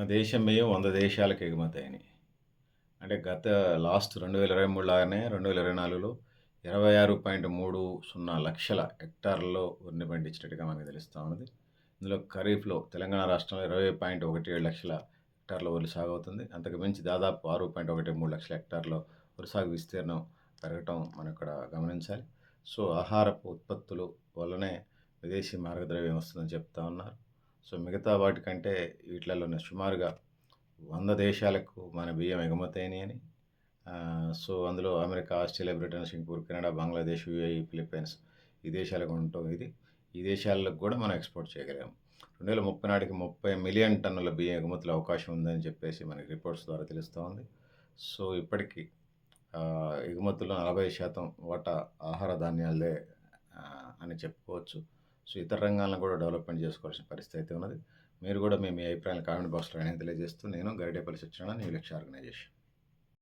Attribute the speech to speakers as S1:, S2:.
S1: మన దేశం బియ్యం వంద దేశాలకు ఎగుమతి అంటే గత లాస్ట్ రెండు వేల ఇరవై మూడు లాగానే రెండు వేల ఇరవై నాలుగులో ఇరవై ఆరు పాయింట్ మూడు సున్నా లక్షల హెక్టార్లలో వరిని పండించినట్టుగా మనకు తెలుస్తూ ఉన్నది. ఇందులో ఖరీఫ్లో తెలంగాణ రాష్ట్రంలో ఇరవై పాయింట్ ఒకటి ఏడు లక్షల హెక్టార్ల వరి సాగు అవుతుంది అంతకు మించి దాదాపు ఆరు పాయింట్ ఒకటి మూడు లక్షల హెక్టార్లో వరి సాగు విస్తీర్ణం పెరగటం మనం ఇక్కడ గమనించాలి. సో ఆహారపు ఉత్పత్తులు వల్లనే విదేశీ మార్గద్రవ్యం వస్తుందని చెప్తా ఉన్నారు. సో మిగతా వాటికంటే వీటిలలో సుమారుగా వంద దేశాలకు మన బియ్యం ఎగుమతైనవి అని. సో అందులో America Australia Britain Singapore Canada Bangladesh UAE Philippines ఈ దేశాలకు ఉండటం ఇది. ఈ దేశాలకు కూడా మనం ఎక్స్పోర్ట్ చేయగలిగాం. రెండు వేల ముప్పై నాటికి ముప్పై మిలియన్ టన్నుల బియ్యం ఎగుమతుల అవకాశం ఉందని చెప్పేసి మనకి రిపోర్ట్స్ ద్వారా తెలుస్తూ ఉంది సో ఇప్పటికీ ఎగుమతుల్లో నలభై శాతం వాటా ఆహార ధాన్యాలే అని చెప్పుకోవచ్చు. సో ఇతర రంగాలను కూడా డెవలప్మెంట్ చేసుకోవాల్సిన పరిస్థితి అయితే ఉన్నది. మీరు కూడా మీ మీ అభిప్రాయాలు కామెంట్ బాక్స్లో అనేది తెలియజేస్తూ నేను గరిడేపల్లి సత్యనారాయణ న్యూ లక్ష్య ఆర్గనైజేషన్.